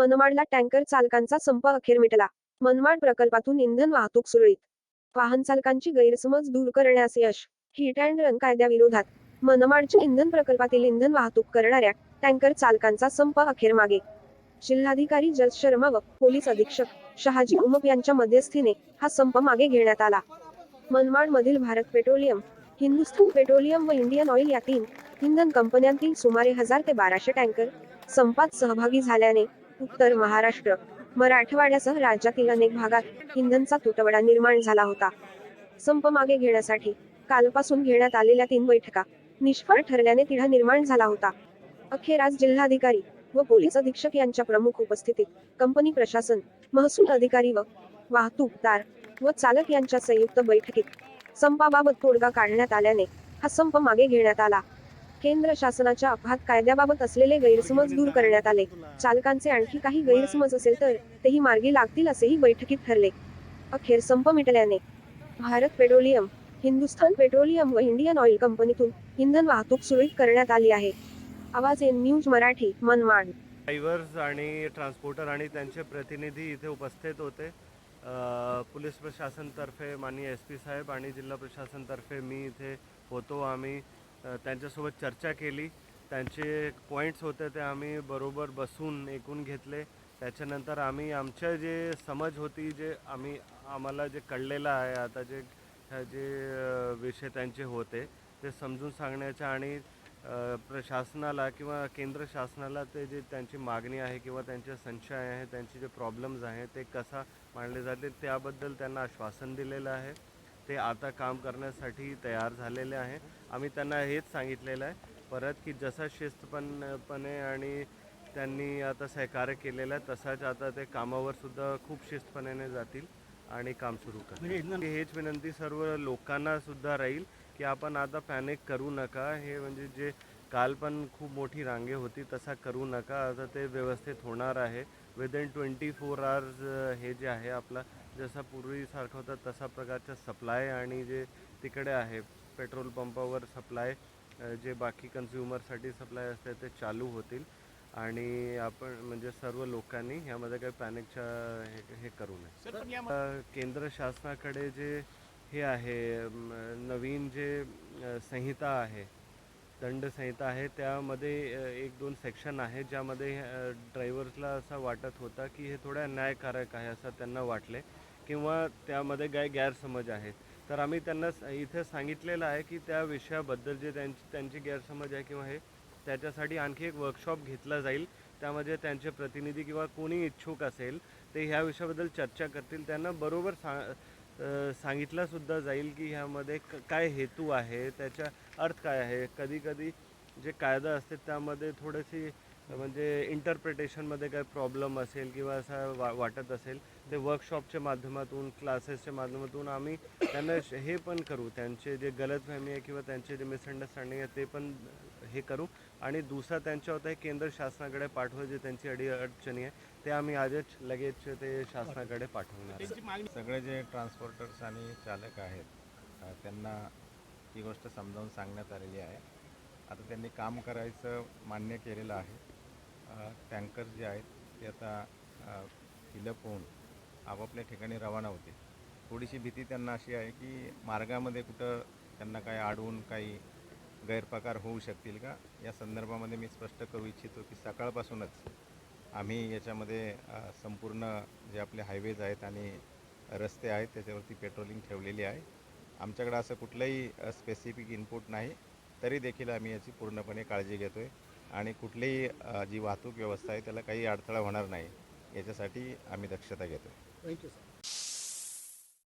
मनमाडला tanker चालकांचा संप अखेर मिटला. मनमाड प्रकल्पातून इंधन वाहतूक सुरळीत. वाहन चालकांची गैरसमज दूर करण्यास यश. हिट अँड रन कायद्याविरोधात. मनमाडच्या इंधन प्रकल्पातील इंधन वाहतूक करणाऱ्या टँकर चालकांचा संप अखेर मागे. जिल्हाधिकारी जल शर्मा व पोलीस अधीक्षक शहाजी उमप यांच्या मध्यस्थीने हा संप मागे घेण्यात आला. मनमाड मधील भारत पेट्रोलियम हिंदुस्थान पेट्रोलियम व इंडियन ऑइल या तीन इंधन कंपन्यांतील सुमारे हजार ते बाराशे टँकर संपात सहभागी झाल्याने उत्तर महाराष्ट्र. मराठवाड्यासह राज्यातील अनेक भागात इंधनचा तुटवडा निर्माण झाला होता. संप मागे घेण्यासाठी कालपासून घेण्यात आलेल्या तीन बैठका निष्फळ ठरल्याने तिढा निर्माण झाला होता. अखेर आज जिल्हाधिकारी व पोलीस अधीक्षक यांच्या प्रमुख उपस्थितीत कंपनी प्रशासन महसूल अधिकारी व वाहतूकदार व चालक यांच्या संयुक्त बैठकीत संपाबाबत तोडगा काढण्यात आल्याने हा संप मागे घेण्यात आला. केंद्र शासनाच्या अपघात कायद्याबाबत असलेले गैरसमज दूर करण्यात आले. चालकांचे आणखी काही गैरसमज असेल तर तेही मार्गी लागतील असेही बैठकीत ठरले. अखेर संप मिटल्याने भारत पेट्रोलियम हिंदुस्थान पेट्रोलियम व इंडियन ऑइल कंपनीतून इंधन वाहतूक सुरळीत करण्यात आली आहे. Awaaz N news Marathi Manmad. Drivers आणि ट्रान्सपोर्टर आणि त्यांचे प्रतिनिधी इथे उपस्थित होते. पोलीस प्रशासनतर्फे माननीय एस पी साहेब आणि जिल्हा प्रशासनतर्फे मी इथे होतो. आम्ही त्यांच्यासोबत चर्चा केली. त्यांचे पॉईंट्स होते ते आम्ही बरोबर बसून ऐकून घेतले. त्याच्यानंतर आम्ही आमच्या जे समज होती जे आम्ही आम्हाला जे कळलेलं आहे आता जे जे विषय त्यांचे होते ते समजून सांगण्याच्या आणि प्रशासनाला किंवा केंद्र शासनाला ते जे त्यांची मागणी आहे किंवा त्यांचे संशय आहे त्यांचे जे प्रॉब्लेम्स आहे ते कसा मांडले जाते त्याबद्दल त्यांना आश्वासन दिलेलं आहे. ते आता काम करण्यासाठी तयार झालेले आहे. आम्ही त्यांना हेच सांगितलेलं आहे. परत की जसा शिस्तपणपणे आणि त्यांनी आता सहकार्य केलेलं आहे तसाच आता ते कामावर सुद्धा खूप शिस्तपणे जातील आणि काम सुरू करतील. हेच विनंती सर्व लोकांना सुद्धा राहील की आपण आता पॅनिक करू नका. हे म्हणजे जे काल पण खूप मोठी रांगे होती तसा करू नका. आता ते व्यवस्थित होणार आहे. विदिन ट्वेंटी फोर आवर्स हे जे आहे आपला जसा पूर्वीसारखा होता तसा प्रकारचा सप्लाय आणि जे तिकडे आहे पेट्रोल पंपावर सप्लाय जे बाकी कन्झ्युमरसाठी सप्लाय असते ते चालू होतील. आणि आपण म्हणजे सर्व लोकांनी ह्यामध्ये काही पॅनिकच्या हे हे करू नये. केंद्र शासनाकडे जे हे आहे नवीन जे संहिता आहे दंड संहिता आहे. त्यामध्ये एक दोन सेक्शन आहे ज्यामध्ये ड्रायव्हर्सला असं वाटत होता की हे थोडं अन्यायकारक आहे असं त्यांना वाटले किंवा त्यामध्ये काय गैरसमज आहेत. तर आम्ही त्यांना इथे सांगितलेलं आहे की त्या विषयाबद्दल जे त्यांची त्यांची गैरसमज आहे किंवा हे त्याच्यासाठी आणखी एक वर्कशॉप घेतला जाईल. त्यामध्ये त्यांचे प्रतिनिधी किंवा कोणी इच्छुक असेल ते ह्या विषयाबद्दल चर्चा करतील. त्यांना बरोबर सा अ, जाईल की ह्यामध्ये क काय हेतू आहे त्याचा अर्थ काय आहे? कधी कधी जे कायदा असते त्यामध्ये थोडीशी म्हणजे इंटरप्रिटेशनमध्ये काय प्रॉब्लेम असेल किंवा असं वा वाटत असेल ते वर्कशॉपच्या माध्यमातून क्लासेसच्या माध्यमातून आम्ही त्यांना हे पण करू. त्यांचे जे गलतफहमी आहे किंवा त्यांचे जे मिसअंडरस्टँडिंग आहे ते पण हे करू. आणि दुसरा त्यांच्या होता केंद्र शासनाकडे पाठवू जे त्यांची अडी अडचणी आहे ते आम्ही आजच लगेच ते शासनाकडे पाठवणार. सगळे जे ट्रान्सपोर्टर्स आणि चालक आहेत त्यांना ही गोष्ट समजावून सांगण्यात आलेली आहे. आता त्यांनी काम करायचं मान्य केलेलं आहे. टँकर जे आहेत ते आता फिलअप होऊन आपापल्या ठिकाणी रवाना होते थोडीशी भीती त्यांना अशी आहे की मार्गामध्ये कुठं त्यांना काय अडवून काही गैरप्रकार होऊ शकतील का? या संदर्भामध्ये मी स्पष्ट करू इच्छितो की सकाळपासूनच आम्ही याच्यामध्ये संपूर्ण जे आपले हायवेज आहेत आणि रस्ते आहेत त्याच्यावरती पेट्रोलिंग ठेवलेली आहे. आमच्याकडे असं कुठलंही स्पेसिफिक इनपुट नाही तरी देखील आम्ही याची पूर्णपणे काळजी घेतो आहे आणि कुठलीही जी वाहतूक व्यवस्था आहे त्याला काही अडथळा होणार नाही. याच्यासाठी आम्ही दक्षता घेतो थँक्यू सर